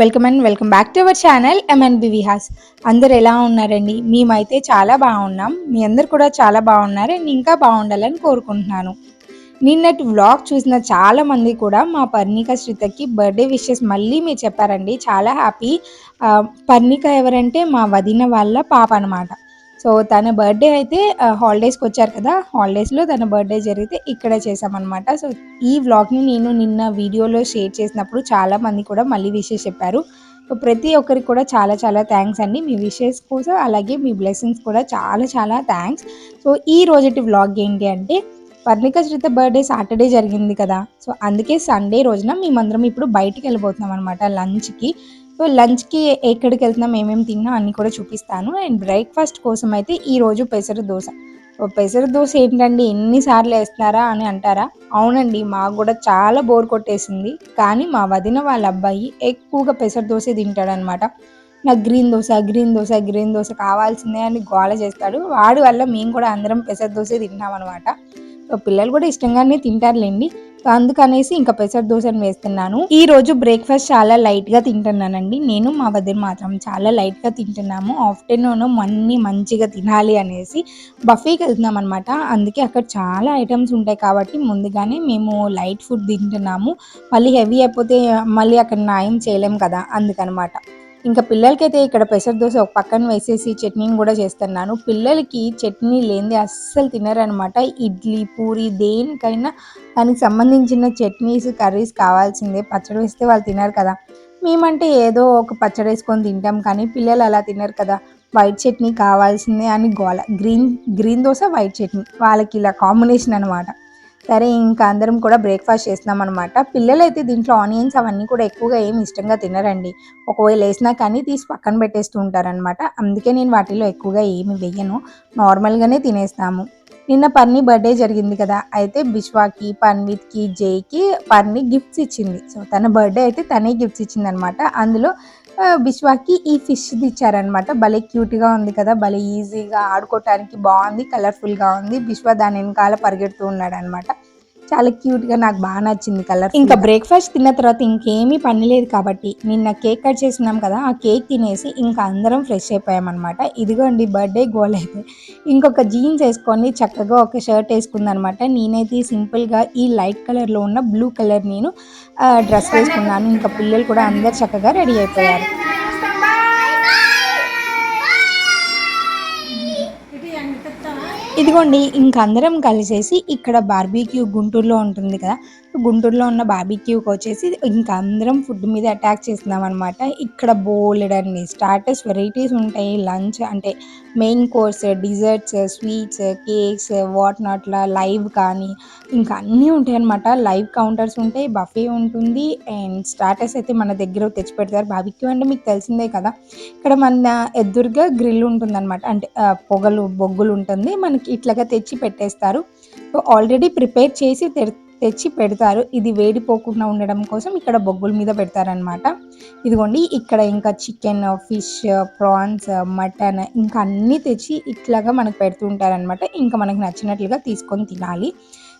Welcome and welcome back to our channel M N B Vihas అందరు ఎలా ఉన్నారండి? మేమైతే చాలా బాగున్నాం. మీ అందరు కూడా చాలా బాగున్నారు అండ్ ఇంకా బాగుండాలని కోరుకుంటున్నాను. నిన్నటి వ్లాగ్ చూసిన చాలా మంది కూడా మా పర్ణిక శ్రీతకి బర్త్డే విషెస్ మళ్ళీ మీరు చెప్పారండి. చాలా హ్యాపీ. పర్ణిక ఎవరంటే మా వదిన వాళ్ళ పాప అనమాట సో తన బర్త్డే అయితే హాలిడేస్కి వచ్చారు కదా హాలిడేస్లో తన బర్త్డే జరిగితే ఇక్కడే చేసామన్నమాట సో ఈ వ్లాగ్ని నేను నిన్న వీడియోలో షేర్ చేసినప్పుడు చాలామంది కూడా మళ్ళీ విషెస్ చెప్పారు. సో ప్రతి ఒక్కరికి కూడా చాలా చాలా థ్యాంక్స్ అండి. మీ విషెస్ కోసం అలాగే మీ బ్లెస్సింగ్స్ కూడా చాలా చాలా థ్యాంక్స్ సో ఈ రోజటి వ్లాగ్ ఏంటి అంటే పర్ణిక శ్రిత బర్త్డే సాటర్డే జరిగింది కదా సో అందుకే సండే రోజున మేమందరం ఇప్పుడు బయటికి వెళ్ళిపోతున్నాం అనమాట లంచ్కి. సో లంచ్కి ఎక్కడికి వెళ్తున్నాం ఏమేమి తిన్నా అన్నీ కూడా చూపిస్తాను. అండ్ బ్రేక్ఫాస్ట్ కోసం అయితే ఈరోజు పెసర దోశ. పెసర దోశ ఏంటండి? ఎన్నిసార్లు వేస్తున్నారా అని అంటారా? అవునండి మాకు కూడా చాలా బోర్ కొట్టేసింది. కానీ మా వదిన వాళ్ళ అబ్బాయి ఎక్కువగా పెసర దోశ తింటాడనమాట. నాకు green dosa green dosa green dosa కావాల్సిందే అని గోళ చేస్తాడు. వాడి వల్ల మేము కూడా అందరం పెసర దోశ తింటాం అనమాట పిల్లలు కూడా ఇష్టంగానే తింటారులేండి. అందుకనేసి ఇంకా పెసర దోశను వేస్తున్నాను. ఈ రోజు బ్రేక్ఫాస్ట్ చాలా లైట్గా తింటున్నానండి. నేను మా వదిన మాత్రం చాలా లైట్గా తింటున్నాము. ఆఫ్టర్నూన్ మన్ని మంచిగా తినాలి అనేసి బఫేకి వెళ్తున్నాం అనమాట అందుకే అక్కడ చాలా ఐటమ్స్ ఉంటాయి కాబట్టి ముందుగానే మేము లైట్ ఫుడ్ తింటున్నాము. మళ్ళీ హెవీ అయిపోతే మళ్ళీ అక్కడ న్యాయం చేయలేం కదా అందుకనమాట. ఇంకా పిల్లలకైతే ఇక్కడ పెసర దోశ ఒక పక్కన వేసేసి చట్నీని కూడా చేస్తున్నాను. పిల్లలకి చట్నీ లేనిది అస్సలు తినరనమాట. ఇడ్లీ పూరి దేనికైనా దానికి సంబంధించిన చట్నీస్ కర్రీస్ కావాల్సిందే. పచ్చడి వేస్తే వాళ్ళు తినరు కదా. మేమంటే ఏదో ఒక పచ్చడి వేసుకొని తింటాం కానీ పిల్లలు అలా తినరు కదా. వైట్ చట్నీ కావాల్సిందే అని గోల green green dosa white chutney. వాళ్ళకి ఇలా కాంబినేషన్ అనమాట. సరే ఇంకా అందరం కూడా బ్రేక్ఫాస్ట్ చేస్తున్నాం అనమాట పిల్లలైతే దీంట్లో ఆనియన్స్ అవన్నీ కూడా ఎక్కువగా ఏమి ఇష్టంగా తినరండి. ఒకవేళ వేసినా కానీ తీసి పక్కన పెట్టేస్తూ ఉంటారనమాట అందుకే నేను వాటిలో ఎక్కువగా ఏమి వెయ్యను నార్మల్గానే తినేస్తాము. నిన్న పర్ని బర్త్డే జరిగింది కదా అయితే బిశ్వాకి పన్విత్కి జైకి పర్ని గిఫ్ట్స్ ఇచ్చింది. సో తన బర్త్డే అయితే తనే గిఫ్ట్స్ ఇచ్చింది అనమాట అందులో బిశ్వాకి ఈ ఫిష్ ఇచ్చారనమాట భలే క్యూట్గా ఉంది కదా భలే ఈజీగా ఆడుకోవటానికి బాగుంది కలర్ఫుల్గా ఉంది. బిశ్వ దాని వెనకాల పరిగెడుతూ ఉన్నాడు అనమాట చాలా క్యూట్గా నాకు బాగా నచ్చింది కలర్ ఇంకా బ్రేక్ఫాస్ట్ తిన్న తర్వాత ఇంకేమీ పని లేదు కాబట్టి నిన్న కేక్ కట్ చేసినాం కదా ఆ కేక్ తినేసి ఇంకా అందరం ఫ్రెష్ అయిపోయామన్నమాట ఇదిగోండి బర్త్డే గోల్ అయితే. ఇంకొక జీన్స్ వేసుకొని చక్కగా ఒక షర్ట్ వేసుకుందనమాట నేనైతే సింపుల్గా ఈ లైట్ కలర్లో ఉన్న బ్లూ కలర్ నేను డ్రెస్ వేసుకున్నాను. ఇంకా పిల్లలు కూడా అందరు చక్కగా రెడీ అయిపోయారు. ఇదిగోండి ఇంక అందరం కలిసేసి ఇక్కడ బార్బీక్యూ గుంటూరులో ఉంటుంది కదా. గుంటూరులో ఉన్న బాబీక్యూకి వచ్చేసి ఇంకా అందరం ఫుడ్ మీద అటాక్ చేస్తున్నాం అనమాట ఇక్కడ బోలెడన్ని స్టార్టర్స్ వెరైటీస్ ఉంటాయి. లంచ్ అంటే main course desserts sweets cakes what నాట్లా live కానీ ఇంకా అన్నీ ఉంటాయి అనమాట లైవ్ కౌంటర్స్ ఉంటాయి బఫే ఉంటుంది. అండ్ స్టార్టర్స్ అయితే మన దగ్గర తెచ్చి పెడతారు బాబిక్యూ అంటే మీకు తెలిసిందే కదా. ఇక్కడ మన ఎదురుగా గ్రిల్ ఉంటుందన్నమాట అంటే పొగలు బొగ్గులు ఉంటుంది. మనకి ఇట్లాగా తెచ్చి పెట్టేస్తారు. సో ఆల్రెడీ ప్రిపేర్ చేసి తెచ్చి పెడతారు. ఇది వేడిపోకుండా ఉండడం కోసం ఇక్కడ బొగ్గుల మీద పెడతారనమాట ఇదిగోండి ఇక్కడ ఇంకా చికెన్ ఫిష్ ప్రాన్స్ మటన్ ఇంకా అన్నీ తెచ్చి ఇట్లాగా మనకు పెడుతుంటారనమాట ఇంకా మనకు నచ్చినట్లుగా తీసుకొని తినాలి.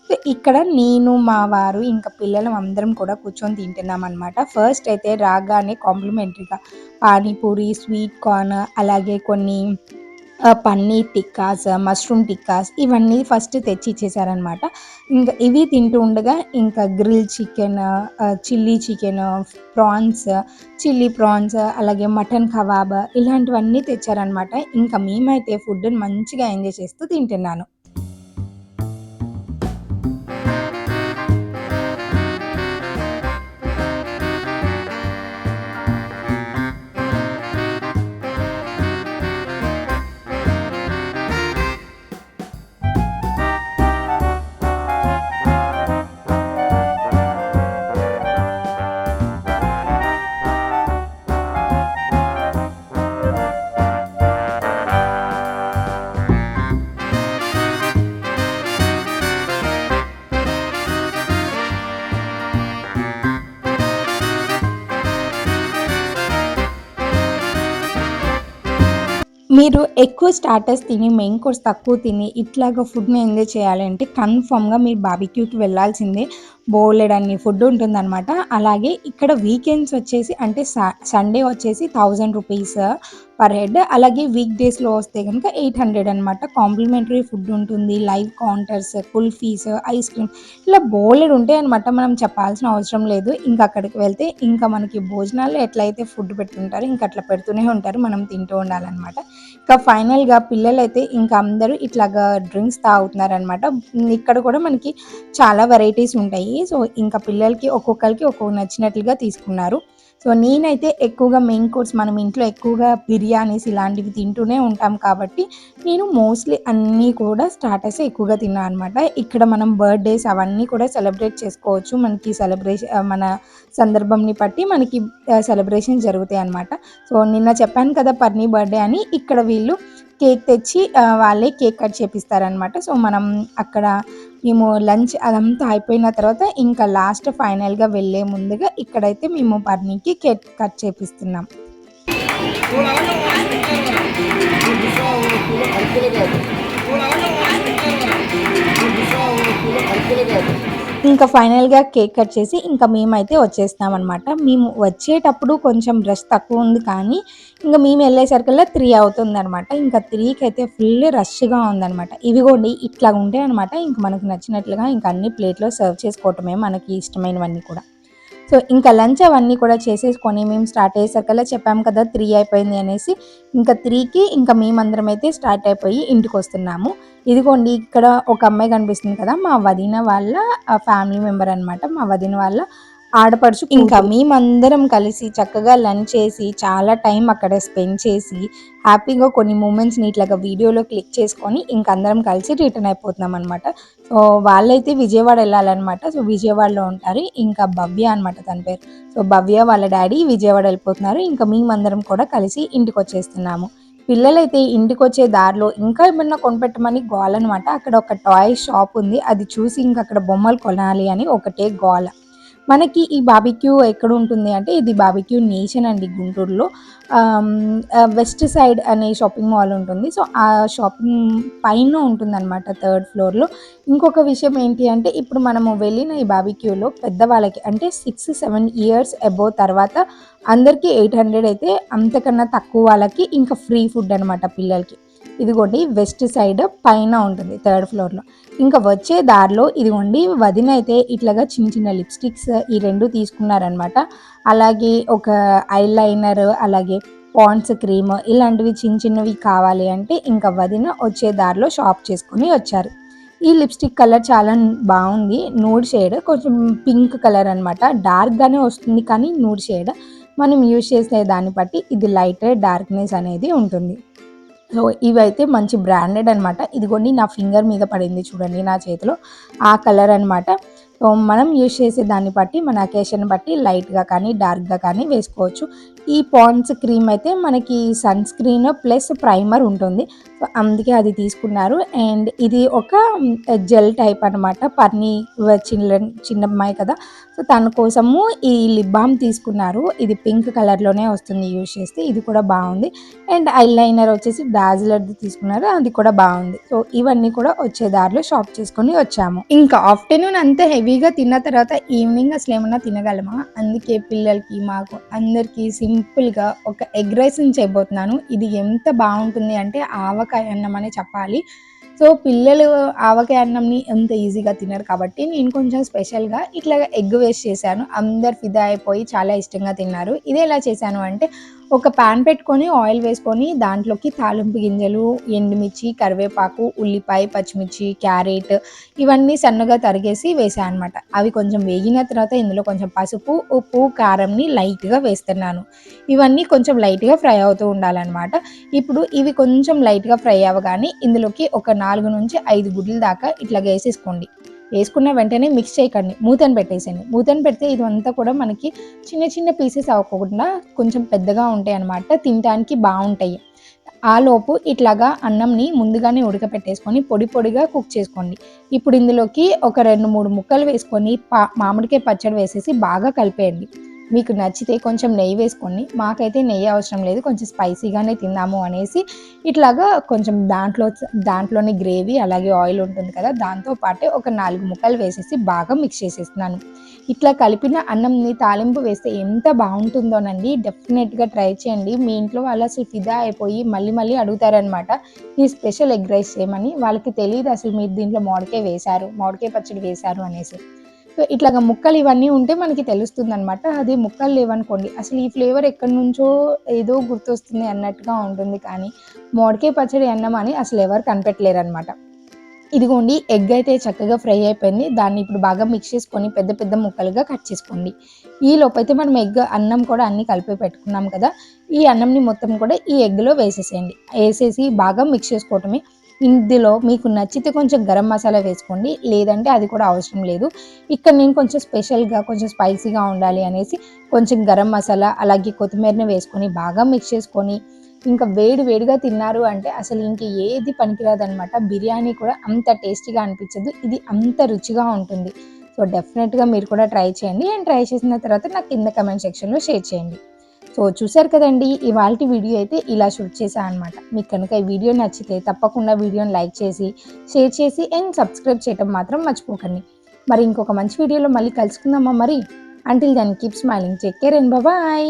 సో ఇక్కడ నేను మా వారు ఇంకా పిల్లలం అందరం కూడా కూర్చొని తింటున్నాం అనమాట ఫస్ట్ అయితే రాగానే కాంప్లిమెంటరీగా పానీపూరి స్వీట్ కార్న్ అలాగే కొన్ని పన్నీర్ టిక్కాస్ మష్రూమ్ టిక్కాస్ ఇవన్నీ ఫస్ట్ తెచ్చి ఇచ్చేసారనమాట ఇంకా ఇవి తింటూ ఉండగా ఇంకా grill chicken chilli chicken prawns chilli prawns అలాగే మటన్ కబాబ్ ఇలాంటివన్నీ తెచ్చారనమాట ఇంకా మేమైతే ఫుడ్ని మంచిగా ఎంజాయ్ చేస్తూ తింటున్నాను. మీరు ఎక్కువ స్టార్టర్స్ తిని మెయిన్ కోర్స్ తక్కువ తిని ఇట్లాగ ఫుడ్ని ఎంజాయ్ చేయాలంటే కన్ఫామ్గా మీరు బాబిక్యూకి వెళ్ళాల్సిందే. బోలెడన్ని ఫుడ్ ఉంటుందన్నమాట. అలాగే ఇక్కడ వీకెండ్స్ వచ్చేసి అంటే సండే వచ్చేసి థౌజండ్ రూపీస్ పర్ హెడ్. అలాగే వీక్ డేస్లో వస్తే కనుక ఎయిట్ హండ్రెడ్ అనమాట కాంప్లిమెంటరీ ఫుడ్ ఉంటుంది. Live counters kulfis ice cream ఇలా బోలెడ్ ఉంటాయి అనమాట మనం చెప్పాల్సిన అవసరం లేదు. ఇంకా అక్కడికి వెళ్తే ఇంకా మనకి భోజనాలు ఎట్లయితే ఫుడ్ పెట్టుంటారో ఇంకా అట్లా పెడుతూనే ఉంటారు. మనం తింటూ ఉండాలన్నమాట. ఇంకా ఫైనల్గా పిల్లలైతే ఇంకా అందరూ ఇట్లాగా డ్రింక్స్ తాగుతున్నారనమాట ఇక్కడ కూడా మనకి చాలా వెరైటీస్ ఉంటాయి. సో ఇంకా పిల్లలకి ఒక్కొక్కరికి ఒక్కొక్క నచ్చినట్లుగా తీసుకున్నారు. సో నేనైతే ఎక్కువగా మెయిన్ కోర్స్ మనం ఇంట్లో ఎక్కువగా బిర్యానీ బిర్యానీస్ ఇలాంటివి తింటూనే ఉంటాం కాబట్టి నేను మోస్ట్లీ అన్నీ కూడా స్టార్టర్స్ ఎక్కువగా తిన్నాను అనమాట ఇక్కడ మనం బర్త్డేస్ అవన్నీ కూడా సెలబ్రేట్ చేసుకోవచ్చు. మనకి సెలబ్రేషన్ మన సందర్భంని బట్టి మనకి సెలబ్రేషన్ జరుగుతాయి అనమాట సో నిన్న చెప్పాను కదా పర్నీ బర్త్డే అని ఇక్కడ వీళ్ళు కేక్ తెచ్చి వాళ్ళే కేక్ కట్ చేపిస్తారనమాట సో మనం అక్కడ మేము లంచ్ అదంతా అయిపోయిన తర్వాత ఇంకా లాస్ట్ ఫైనల్గా వెళ్ళే ముందుగా ఇక్కడైతే మేము పర్నీకి కేక్ కట్ చేపిస్తున్నాం. ఇంకా ఫైనల్గా కేక్ కట్ చేసి ఇంకా మేమైతే వచ్చేస్తామన్నమాట మేము వచ్చేటప్పుడు కొంచెం రష్ తక్కువ ఉంది కానీ ఇంకా మేము వెళ్ళేసరికల్లా త్రీ అవుతుంది అనమాట ఇంకా త్రీకి అయితే ఫుల్ రష్గా ఉందనమాట ఇవిగోండి ఇట్లా ఉంటాయి అనమాట ఇంకా మనకు నచ్చినట్లుగా ఇంకా అన్ని ప్లేట్లో సర్వ్ చేసుకోవటమే మనకి ఇష్టమైనవన్నీ కూడా. సో ఇంకా లంచ్ అవన్నీ కూడా చేసేసుకొని మేము స్టార్ట్ అయ్యేసరికల్లా చెప్పాం కదా త్రీ అయిపోయింది అనేసి. ఇంకా త్రీకి ఇంకా మేమందరం అయితే స్టార్ట్ అయిపోయి ఇంటికి వస్తున్నాము. ఇదిగోండి ఇక్కడ ఒక అమ్మాయి కనిపిస్తుంది కదా మా వదిన వాళ్ళ ఫ్యామిలీ మెంబర్ అనమాట మా వదిన వాళ్ళ ఆడపడుచు ఇంకా మేమందరం కలిసి చక్కగా లంచ్ చేసి చాలా టైం అక్కడ స్పెండ్ చేసి హ్యాపీగా కొన్ని మూమెంట్స్ని ఇట్లాగా వీడియోలో క్లిక్ చేసుకొని ఇంక అందరం కలిసి రిటర్న్ అయిపోతున్నాం అనమాట సో వాళ్ళైతే విజయవాడ వెళ్ళాలన్నమాట. సో విజయవాడలో ఉంటారు. ఇంకా భవ్య అనమాట తన పేరు. సో భవ్య వాళ్ళ డాడీ విజయవాడ వెళ్ళిపోతున్నారు. ఇంకా మేమందరం కూడా కలిసి ఇంటికి వచ్చేస్తున్నాము పిల్లలైతే ఇంటికి వచ్చే దారిలో ఇంకా ఏమన్నా కొనిపెట్టమని గోల్ అనమాట అక్కడ ఒక టాయ్ షాప్ ఉంది. అది చూసి ఇంకా అక్కడ బొమ్మలు కొనాలి అని ఒకటే గోల. మనకి ఈ బాబిక్యూ ఎక్కడ ఉంటుంది అంటే ఇది బాబిక్యూ నేషన్ అండి గుంటూరులో. వెస్ట్ సైడ్ అనే షాపింగ్ మాల్ ఉంటుంది. సో ఆ షాపింగ్ పైన ఉంటుంది అనమాట థర్డ్ ఫ్లోర్లో ఇంకొక విషయం ఏంటి అంటే ఇప్పుడు మనము వెళ్ళిన ఈ బాబిక్యూలో పెద్దవాళ్ళకి అంటే సిక్స్ సెవెన్ ఇయర్స్ అబోవ్ తర్వాత అందరికీ ఎయిట్ హండ్రెడ్ అయితే అంతకన్నా తక్కువ వాళ్ళకి ఇంకా ఫ్రీ ఫుడ్ అనమాట పిల్లలకి. ఇదిగోండి వెస్ట్ సైడ్ పైన ఉంటుంది థర్డ్ ఫ్లోర్లో. ఇంకా వచ్చే దారిలో ఇదిగోండి వదిన అయితే ఇట్లాగా చిన్న చిన్న లిప్స్టిక్స్ ఈ రెండు తీసుకున్నారనమాట. అలాగే ఒక ఐ లైనర్ అలాగే పాండ్స్ క్రీమ్ ఇలాంటివి చిన్న చిన్నవి కావాలి అంటే ఇంకా వదిన వచ్చే దారిలో షాప్ చేసుకుని వచ్చారు. ఈ లిప్స్టిక్ కలర్ చాలా బాగుంది. నూడ్ షేడ్ కొంచెం పింక్ కలర్ అనమాట. డార్క్గానే వస్తుంది కానీ నూడ్ షేడ్. మనం యూజ్ చేసే దాన్ని బట్టి ఇది లైట్ డార్క్నెస్ అనేది ఉంటుంది. సో ఇవైతే మంచి బ్రాండెడ్ అనమాట ఇదిగోండి నా ఫింగర్ మీద పడింది చూడండి నా చేతిలో. ఆ కలర్ అనమాట సో మనం యూజ్ చేసే దాన్ని బట్టి మన అకేషన్ బట్టి లైట్గా కానీ డార్క్గా కానీ వేసుకోవచ్చు. ఈ పాండ్స్ క్రీమ్ అయితే మనకి సన్ స్క్రీన్ ప్లస్ ప్రైమర్ ఉంటుంది. సో అందుకే అది తీసుకున్నారు. అండ్ ఇది ఒక జెల్ టైప్ అనమాట పర్ని చిన్న చిన్న అమ్మాయి కదా. సో తన కోసము ఈ లిప్ బామ్ తీసుకున్నారు. ఇది పింక్ కలర్లోనే వస్తుంది యూజ్ చేస్తే. ఇది కూడా బాగుంది. అండ్ ఐ లైనర్ వచ్చేసి డాజిలర్ది తీసుకున్నారు. అది కూడా బాగుంది. సో ఇవన్నీ కూడా వచ్చే దారిలో షాప్ చేసుకొని వచ్చాము. ఇంకా ఆఫ్టర్నూన్ అంతా హెవీగా తిన్న తర్వాత ఈవినింగ్ అసలు ఏమన్నా తినగలమా? అందుకే పిల్లలకి మాకు అందరికీ సింపుల్గా ఒక ఎగ్ రైస్ని చేయబోతున్నాను. ఇది ఎంత బాగుంటుంది అంటే ఆవకాయ అన్నం అనే చెప్పాలి. సో పిల్లలు ఆవకాయ అన్నంని ఎంత ఈజీగా తినరు కాబట్టి నేను కొంచెం స్పెషల్గా ఇట్లా ఎగ్ వేస్ట్ చేశాను. అందరు ఫిదా అయిపోయి చాలా ఇష్టంగా తిన్నారు. ఇది ఎలా చేశాను అంటే ఒక ప్యాన్ పెట్టుకొని ఆయిల్ వేసుకొని దాంట్లోకి తాలింపు గింజలు ఎండుమిర్చి కరివేపాకు ఉల్లిపాయ పచ్చిమిర్చి క్యారెట్ ఇవన్నీ సన్నగా తరిగేసి వేసాను అనమాట అవి కొంచెం వేగిన తర్వాత ఇందులో కొంచెం పసుపు ఉప్పు కారంని లైట్గా వేస్తున్నాను. ఇవన్నీ కొంచెం లైట్గా ఫ్రై అవుతూ ఉండాలన్నమాట. ఇప్పుడు ఇవి కొంచెం లైట్గా ఫ్రై అవ్వగానే ఇందులోకి ఒక నాలుగు నుంచి ఐదు గుడ్ల దాకా ఇట్లా వేసేసుకోండి. వేసుకున్న వెంటనే మిక్స్ చేయకండి. మూతను పెట్టేసేయండి. మూతను పెడితే ఇదంతా కూడా మనకి చిన్న చిన్న పీసెస్ అవ్వకుండా కొంచెం పెద్దగా ఉంటాయి అన్నమాట. తినడానికి బాగుంటాయి. ఆ లోపు ఇట్లాగా అన్నంని ముందుగానే ఉడకపెట్టేసుకొని పొడి పొడిగా కుక్ చేసుకోండి. ఇప్పుడు ఇందులోకి ఒక రెండు మూడు ముక్కలు వేసుకొని పా మామిడికాయ పచ్చడి వేసేసి బాగా కలిపేయండి. మీకు నచ్చితే కొంచెం నెయ్యి వేసుకోండి. మాకైతే నెయ్యి అవసరం లేదు. కొంచెం స్పైసీగానే తిందాము అనేసి ఇట్లాగా కొంచెం దాంట్లో దాంట్లోని గ్రేవీ అలాగే ఆయిల్ ఉంటుంది కదా దాంతో పాటే ఒక నాలుగు ముక్కలు వేసేసి బాగా మిక్స్ చేసేస్తున్నాను. ఇట్లా కలిపిన అన్నంని తాలింపు వేస్తే ఎంత బాగుంటుందోనండి. డెఫినెట్గా ట్రై చేయండి. మీ ఇంట్లో వాళ్ళు అసలు ఫిదా అయిపోయి మళ్ళీ మళ్ళీ అడుగుతారనమాట ఈ స్పెషల్ ఎగ్ రైస్ చేయమని. వాళ్ళకి తెలియదు అసలు మీరు దీంట్లో మామిడికాయ వేశారు మామిడికాయ పచ్చడి వేశారు అనేసి. సో ఇట్లాగా ముక్కలు ఇవన్నీ ఉంటే మనకి తెలుస్తుంది అనమాట అది ముక్కలు లేవనుకోండి అసలు ఈ ఫ్లేవర్ ఎక్కడి నుంచో ఏదో గుర్తొస్తుంది అన్నట్టుగా ఉంటుంది. కానీ మోడకే పచ్చడి అన్నం అని అసలు ఎవరు కనిపెట్టలేరు అనమాట ఇదిగోండి ఎగ్ అయితే చక్కగా ఫ్రై అయిపోయింది. దాన్ని ఇప్పుడు బాగా మిక్స్ చేసుకొని పెద్ద పెద్ద ముక్కలుగా కట్ చేసుకోండి. ఈ లోపైతే మనం ఎగ్ అన్నం కూడా అన్ని కలిపి పెట్టుకున్నాం కదా. ఈ అన్నంని మొత్తం కూడా ఈ ఎగ్లో వేసేసేయండి. వేసేసి బాగా మిక్స్ చేసుకోవటమే. ఇందులో మీకు నచ్చితే కొంచెం గరం మసాలా వేసుకోండి. లేదంటే అది కూడా అవసరం లేదు. ఇక్కడ నేను కొంచెం స్పెషల్గా కొంచెం స్పైసీగా ఉండాలి అనేసి కొంచెం గరం మసాలా అలాగే కొత్తిమీరని వేసుకొని బాగా మిక్స్ చేసుకొని ఇంకా వేడి వేడిగా తిన్నారు అంటే అసలు ఇంక ఏది పనికిరాదనమాట బిర్యానీ కూడా అంత టేస్టీగా అనిపించదు. ఇది అంత రుచిగా ఉంటుంది. సో డెఫినెట్గా మీరు కూడా ట్రై చేయండి. అండ్ ట్రై చేసిన తర్వాత నాకు కింద కమెంట్ సెక్షన్లో షేర్ చేయండి. సో చూసారు కదండి ఇవాళ వీడియో అయితే ఇలా షూట్ చేశాను అనమాట మీకు కనుక ఈ వీడియో నచ్చితే తప్పకుండా వీడియోని లైక్ చేసి షేర్ చేసి అండ్ సబ్స్క్రైబ్ చేయడం మాత్రం మర్చిపోకండి. మరి ఇంకొక మంచి వీడియోలో మళ్ళీ కలుసుకుందామా మరి? అంటిల్ దాన్ని keep smiling take care and bye